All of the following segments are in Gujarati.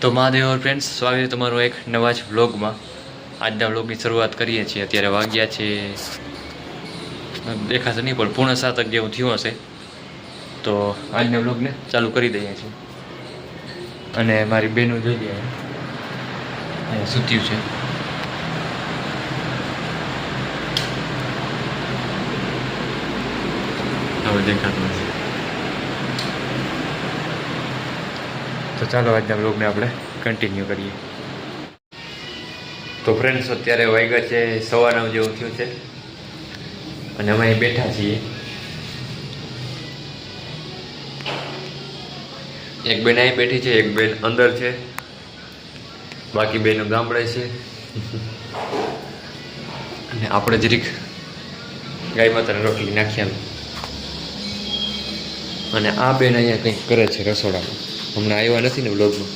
તો મહાદેવ ફ્રેન્ડ્સ સ્વાગત છે તમારું એક નવા જ વ્લોગમાં. આજના વ્લોગની શરૂઆત કરીએ છીએ. અત્યારે વાગ્યા છે દેખાશે નહીં, પણ પૂર્ણ સાતક જેવું થયું હશે. તો આજના વ્લોગને ચાલુ કરી દઈએ છીએ. અને મારી બેનું જોઈ અહીંયા સૂત્યું છે. હવે દેખાતું નથી તો ચાલો આજના બ્લોગને આપણે કન્ટિન્યુ કરીએ. તો ફ્રેન્ડ્સ અત્યારે વાગ્યા છે સવા નવ જેવું થયું છે. અને અમે અહીં બેઠા છીએ. એક બેન અહીં બેઠી છે, એક બેન અંદર છે. બાકી બેનો ગામડે છે. અને આપણે જરીક ગાય માતાને રોટલી નાખી આવી અને આ બેન અહીંયા કંઈક કરે છે રસોડામાં. હમણાં આવ્યા નથી ને બ્લોગમાં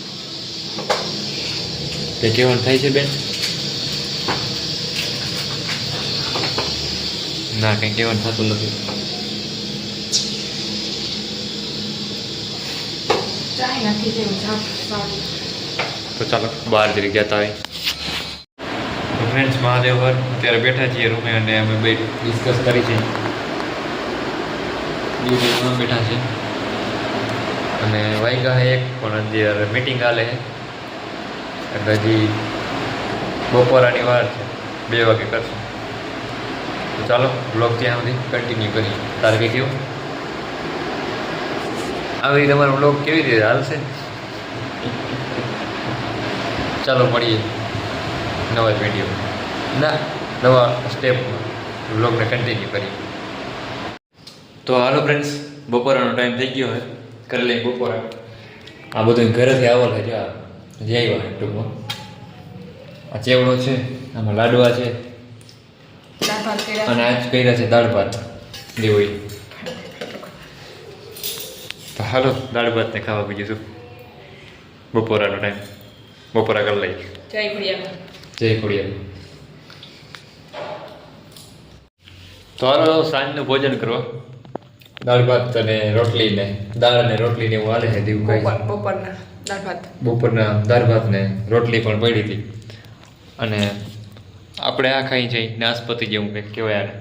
તે કહેવાનું થાય છે બેન? ના કંઈ કહેવાનું થતું નથી. તો ચાલો બહાર જરી ગયા તા ફ્રેન્ડ્સ મહાદેવ હર અત્યારે બેઠા છીએ રૂમે અને અમે બે ડિસ્કસ કરી છે. બેઠા છે. અને વાગ્યા હે એક, પણ અત્યારે મિટિંગ હાલે છે. એટલે હજી બપોરાની વાર છે. બે વાગે કરશું. તો ચાલો બ્લોગ ત્યાં સુધી કન્ટિન્યુ કરીએ. તારે કંઈ કેવું આવી તમારો બ્લોગ કેવી રીતે હાલશે? ચાલો, મળીએ નવા વીડિયો ના, નવા સ્ટેપમાં બ્લોગને કન્ટિન્યુ કરીએ. તો હાલો ફ્રેન્ડ્સ બપોરાનો ટાઈમ થઈ ગયો હોય કરી લઈ બપોરે. આ બધું ઘરેથી આવેલ છે જે આવ્યા ટૂંકમાં. આ ચેવડો છે આમાં લાડવા છે. અને આજ કર્યા છે દાળ ભાત દેવોઈ. તો હાલો દાળ ભાત ને ખાવા બીજું શું? બપોરાનો ટાઈમ બપોરા કરી લઈ. જય ભડિયા જય ખોડિયાર. તો હાલો સાંજનું ભોજન કરવા દાળ ભાત અને રોટલી ને દાળ અને રોટલી ને એવું હાલે છે દીવું બપોર બપોરના દાળ ભાત બપોરના દાળ ભાત ને રોટલી પણ પડી હતી. અને આપણે આ ખાઈ જઈ નાશપતિ જેવું કંઈક કહેવાય આને.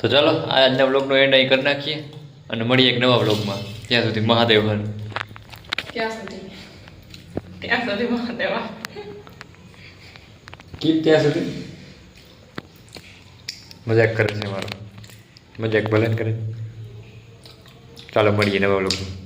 તો ચાલો આજના બ્લોગનો એન્ડ અહીં કરી નાખીએ અને મળીએ એક નવા બ્લોગમાં ત્યાં સુધી મહાદેવ હર. ક્યાં સુધી. ત્યાં સુધી મહાદેવ કીપ ત્યાં સુધી. મજાક કરે છે મારો. મજાક ભલે કરે. ચાલો મળીએ નવા બ્લોગમાં